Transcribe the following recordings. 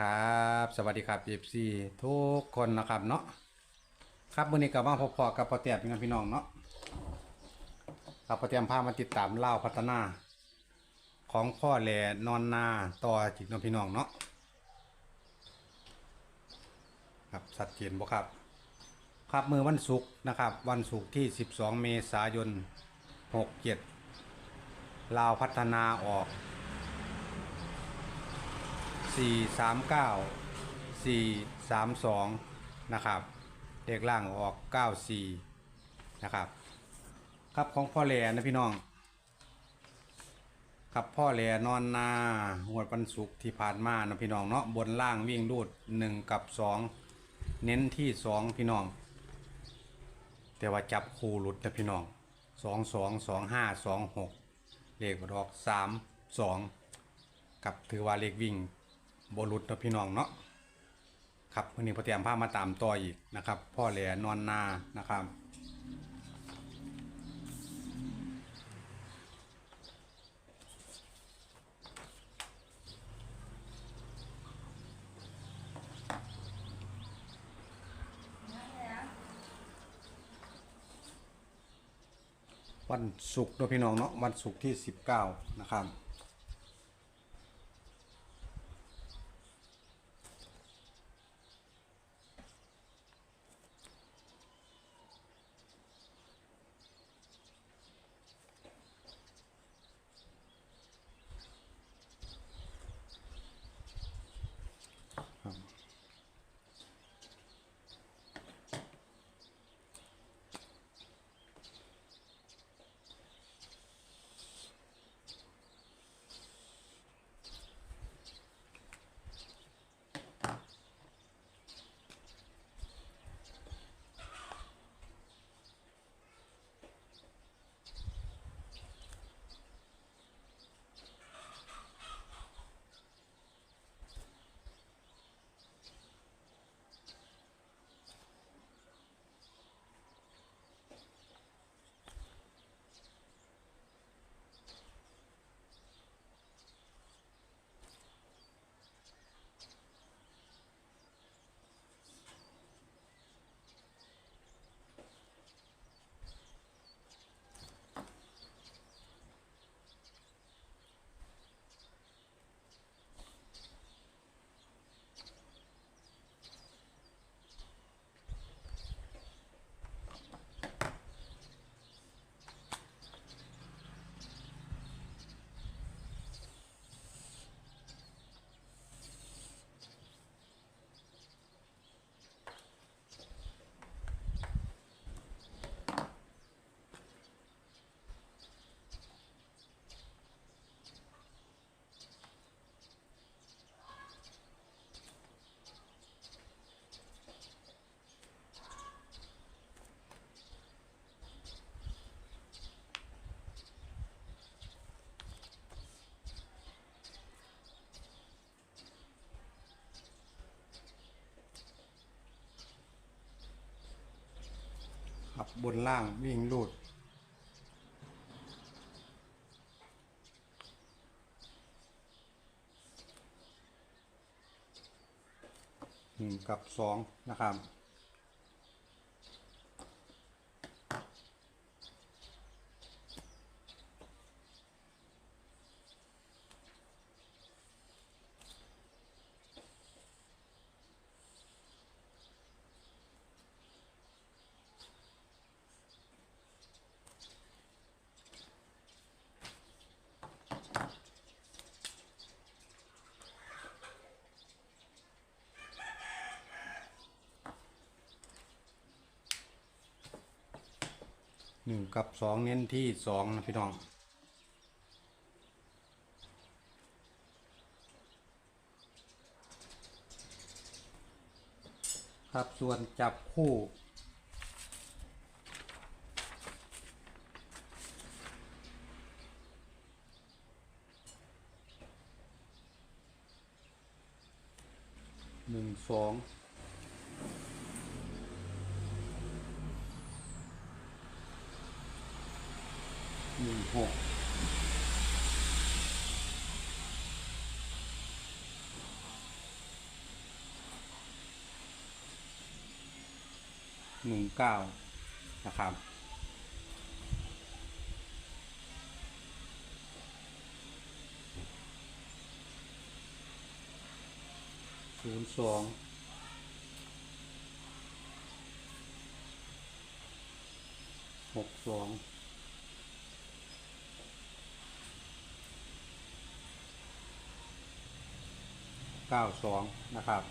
ครับ สวัสดีครับ FC ทุกคนนะครับเนาะครับวันนี้กับมาพบๆกับปอเตียบพี่น้องพี่น้องเนาะครับปอเตียมพามาติดตามเล่าพัฒนา ของพ่อแหล่นอนนาต่อจิกน้องพี่น้องเนาะครับสัดเจนบ่ครับ ครับมือวันศุกร์นะครับ วันศุกร์ที่ 12 เมษายน 67ลาวพัฒนาออก สี่สามเก้าสี่สามสองนะครับเลขล่างออกเก้าสี่นะครับ ครับของพ่อแหล่นะพี่น้อง ครับพ่อแหล่นอนนาหวดวันศุกที่ผ่านมานะพี่น้องเนาะบนล่างวิ่งรูดหนึ่งกับสองเน้นที่สองพี่น้อง แต่ว่าจับคู่หลุดนะพี่น้องสองสองสองห้าสองหกเลขออกสามสองกับถือว่าเลขวิ่ง บรุษนะพี่น้องเนาะครับวันนี้พอเตรียมภามาตามต่ออีกนะครับ พ่อแหล่นอนนานะครับวันศุกร์เนาะพี่น้องเนาะวันศุกร์ที่สิบเก้านะครับ บนล่างวิ่งลูดหนึ่งกับสองนะครับ หนึ่งกับสองเน้นที่สองนะพี่น้องครับส่วนจับคู่ หนึ่งสอง หกหนึ่งเก้านะครับ ศูนย์สองหกสอง เก้าสองนะครับ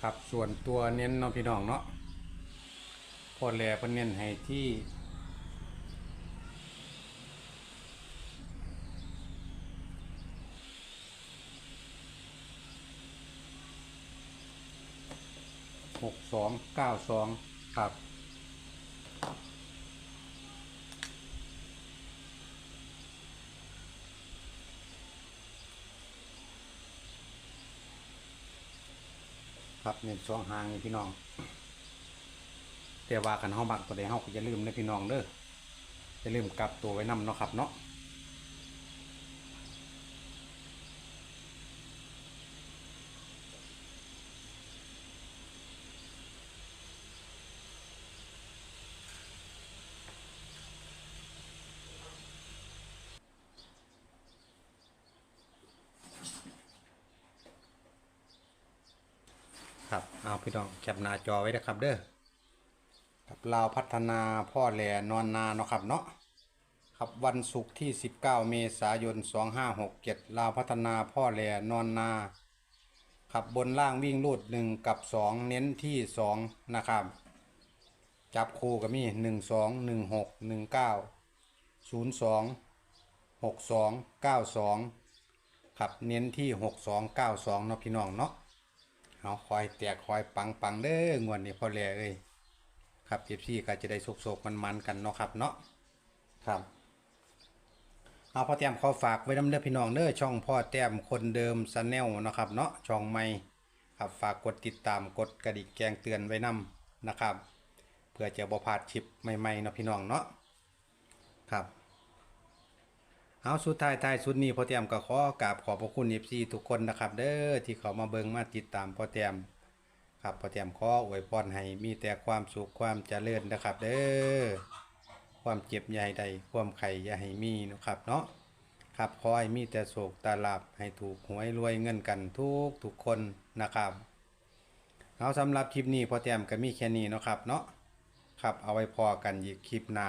ครับส่วนตัวเน้นเนาะพี่น้องเนาะพอแลเพิ่นเน้นให้ที่ หกสองเก้าสองครับ ครับเน้นสองหางนี่พี่น้อง แต่ว่ากันเฮามักตัวใดเฮาก็อย่าลืมนะพี่น้องเด้ออย่าลืมกลับตัวไว้นํเนาะครับเนาะ ครับเอาพี่น้องแคปหน้าจอไว้นะครับเด้อครับลาวพัฒนาพ่อแหล่นอนนาเนาะครับเนาะครับวันศุกร์ที่ 19 เมษายน 2567ลาวพัฒนาพ่อแหล่นอนนาขับบนล่างวิ่งรูด1 กับ 2 เน้นที่ 2 นะครับ จับคู่ก็มี 1 2 1 6 1 9 0 2 6 2 9 2 ครับเน้นที่ 6 2 9 2 เนาะพี่น้องเนาะ เอาคอยแตกคอยปังปังเด้องวดนี้พ่อแล่เอ้ยครับเอฟซีก็จะได้สุกโศกมันมันๆกันเนาะครับเนาะครับเอาพ่อแต้มขอฝากไว้น้ำเด้อพี่น้องเด้อช่องพ่อแต้มคนเดิมสแนลนะครับเนาะช่องใหม่ครับฝากกดติดตามกดกระดิ่งแจ้งเตือนไว้นำนะครับ เพื่อจะบ่พลาดคลิปใหม่ๆเนาะพี่น้องเนาะครับ เอาสุดท้ายท้ายสุดนี้พ่อแต้มก็ขอกราบขอบพระคุณ FC ทุกคนนะครับ เด้อที่เขามาเบิ่งมาติดตามพ่อแต้มครับพ่อแต้มขออวยพรให้มีแต่ความสุขความเจริญนะครับ เด้อความเจ็บให้ใดความไข่อย่าให้มีนะครับเนาะครับขอให้มีแต่โศกตาลาบให้ถูกหวยรวยเงินกันทุกทุกคนนะครับเอาสำหรับคลิปนี้พ่อแต้มก็มีแค่นี้นะครับเนาะครับเอาไว้พอกันอีกคลิปหน้า